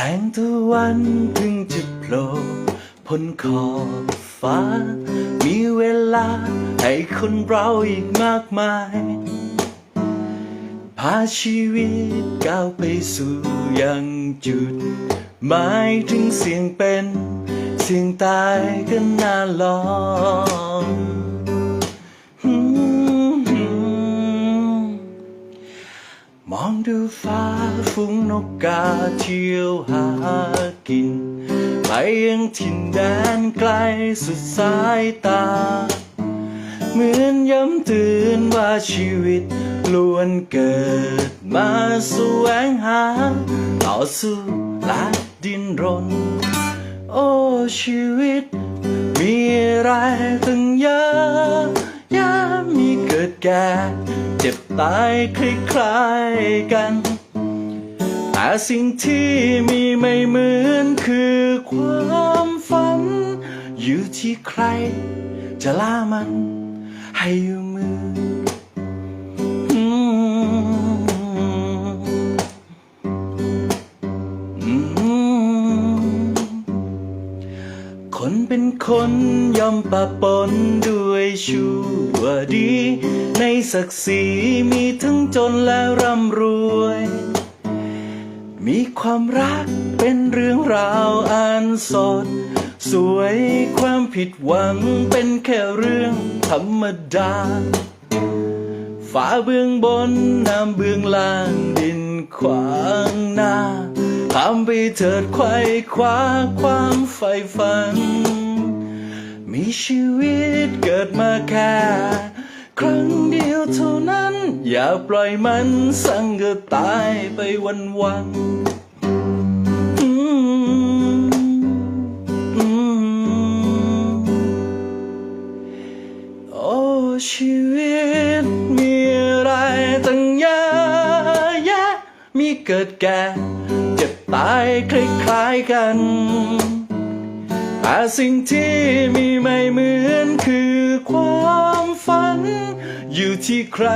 แสงตะวันเพิ่งจะโผล่พ้นขอบฟ้า มีเวลาให้คนเราอีกมากมาย พาชีวิตก้าวไปสู่ยังจุดหมายถึงเสียงเป็น เสียงตายก็น่าลอง ดูฟ้าฟุ้งนกกาเที่ยวหากิน ไปยังถิ่นแดนไกลสุดสายตา เหมือนย้ำเตือนว่าชีวิตล้วนเกิดมาแสวงหา ต่อสู้และดิ้นรน โอ้ชีวิต มีอะไรตั้งเยอะยะมีเกิดแก่ ตายคล้ายๆกัน แต่สิ่งที่มีไม่เหมือนคือความฝัน อยู่ที่ใครจะล่ามัน ให้อยู่ คนย่อมปะปนด้วยชั่วดี ในศักดิ์ศรีมีทั้งจนและร่ำรวย มีความรักเป็นเรื่องราวอันสด สวยความผิดหวังเป็นแค่เรื่องธรรมดาฟ้าเบื้องบนน้ำเบื้องล่างดินขวางหน้าทำไปเถิดไขว้คว้าความใฝ่ฝัน มีชีวิตเกิดมาแค่ครั้งเดียวเท่านั้น อย่าปล่อยมันสั่งก็ตายไปวันวันอืมอืมโอ้ชีวิตมีอะไรตั้งเยอะแยะมีเกิดแก่ เจ็บตายคล้ายๆกัน แต่สิ่งที่มีไม่เหมือนคือความฝัน อยู่ที่ใคร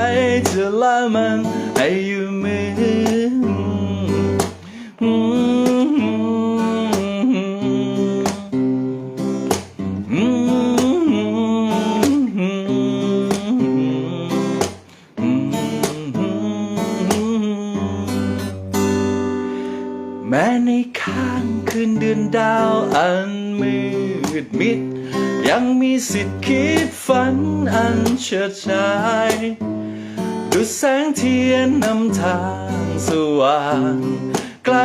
จะละมันให้อยู่มืออื แม้ในข้างคืนเดือนดาวอันมืดมิด ยังมีสิทธิ์คิดฝันอันเฉิดฉายดุดแสงเทียนนำทางสว่าง ไกล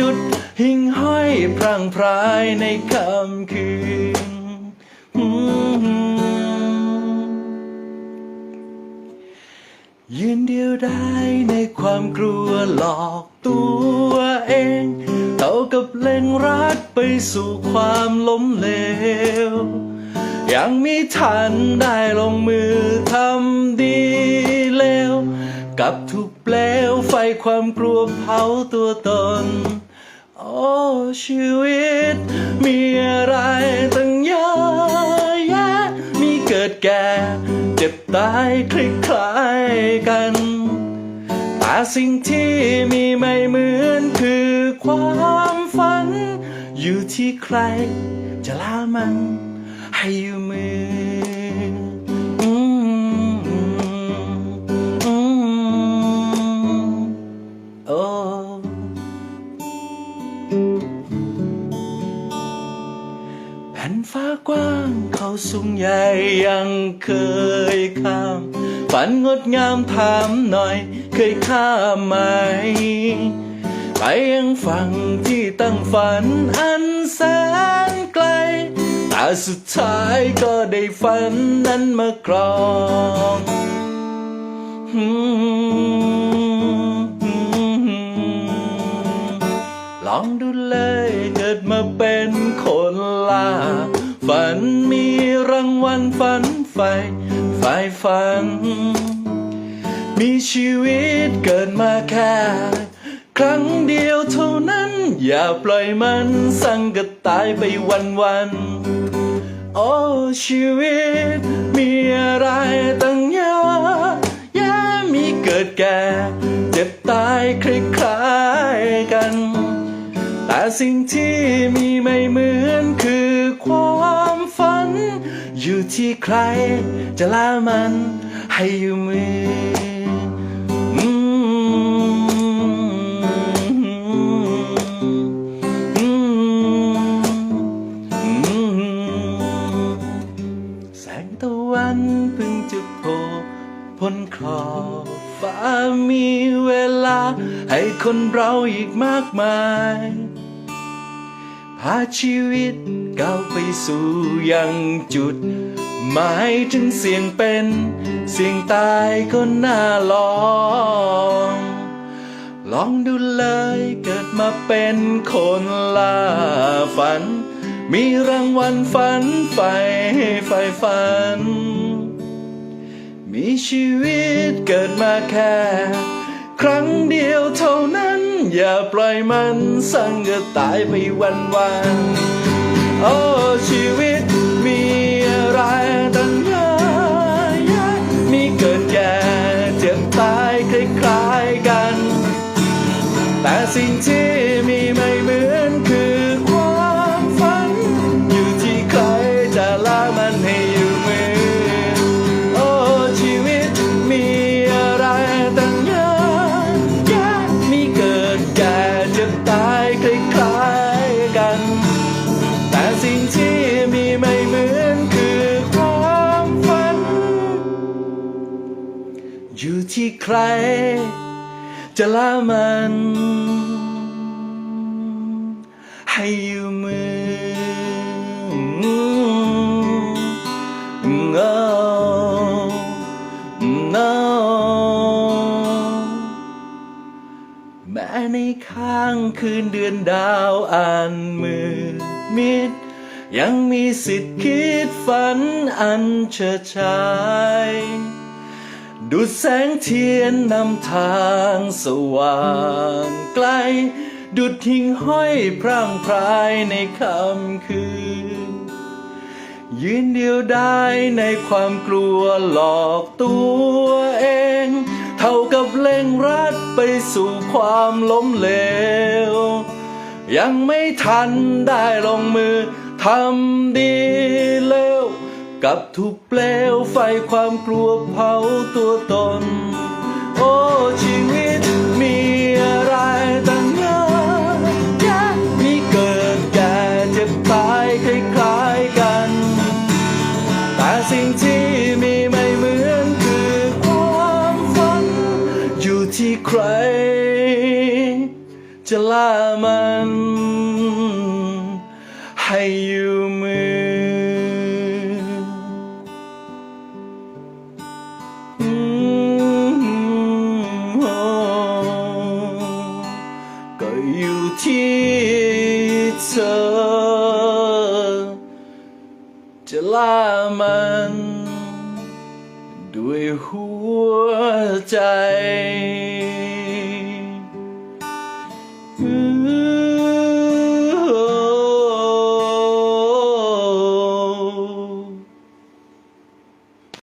ดุดหิ่งห้อยพรางพรายในค่ำคืน ยืนเดียวได้ในความกลัวหลอกตัวเองเท่ากับเล่งรักไปสู่ความล้มเหลว ยังมีทันได้ลงมือทำดีเลวกับถูกเปลวไฟความกลัวเผาตัวตน โอ้ชีวิต มีอะไรตั้งเยอะแยะมีเกิดแก่ จ็บตายคลิกคลายกัน แต่สิ่งที่มีไม่เหมือนคือความฝัน อยู่ที่ใครจะล่ามัน ให้อยู่มือ ฝันงดงามถามหน่อย เคยข้ามไหม ไปยังฝั่งที่ตั้งฝันอันแสนไกล แต่สุดท้ายก็ได้ฝันนั้นมาครองลองดูเลยเกิดมาเป็นคนล่า ฝันมีรางวัลฝัน ไฟไฟฝัน มีชีวิตเกิดมาแค่ ครั้งเดียวเท่านั้น อย่าปล่อยมันสั่งก็ตายไปวันวันโอ้ชีวิต มีอะไรตั้งเยอะแยะมีเกิดแก่ เจ็บตายคล้ายๆกัน แต่สิ่งที่มีไม่เหมือนคือ อยู่ที่ใคร จะละมันให้อยู่มือแสงตะวันเพิ่งจะโผล่พ้นขอบฟ้ามีเวลา ให้คนเราอีกมากมาย ชีวิตก้าวไปสู่ยังจุด หมายถึงเสียงเป็น เสียงตายก็น่าลอง ลองดูเลยเกิดมาเป็นคนล่าฝัน มีรางวัลฝันใฝ่ใฝ่ฝัน มีชีวิตเกิดมาแค่ ครั้งเดียวเท่านั้น อย่าปล่อยมันสั่งก็ตายไปวันวันโอ้ชีวิต ที่ใคร จะละมัน ให้อยู่มือ no no แม้ในข้างคืนเดือนดาวอ่านมือมิดยังมีสิทธิ์คิดฝันอันเฉิดฉาย ดูแสงเทียนนำทางสว่างไกล ดุดหิ่งห้อยพร่างพรายในค่ำคืน ยืนเดียวได้ในความกลัวหลอกตัวเอง เท่ากับเล่งรัดไปสู่ความล้มเหลว ยังไม่ทันได้ลงมือทำดีเร็ว กับถูกเปลวไฟความกลัวเผาตัวตน โอ้ชีวิตมีอะไรตั้งเยอะแยะมีเกิดแก่เจ็บตายคล้ายๆกัน แต่สิ่งที่มีไม่เหมือนคือความฝัน อยู่ที่ใคร จะล่ามัน มันด้วยหัวใจ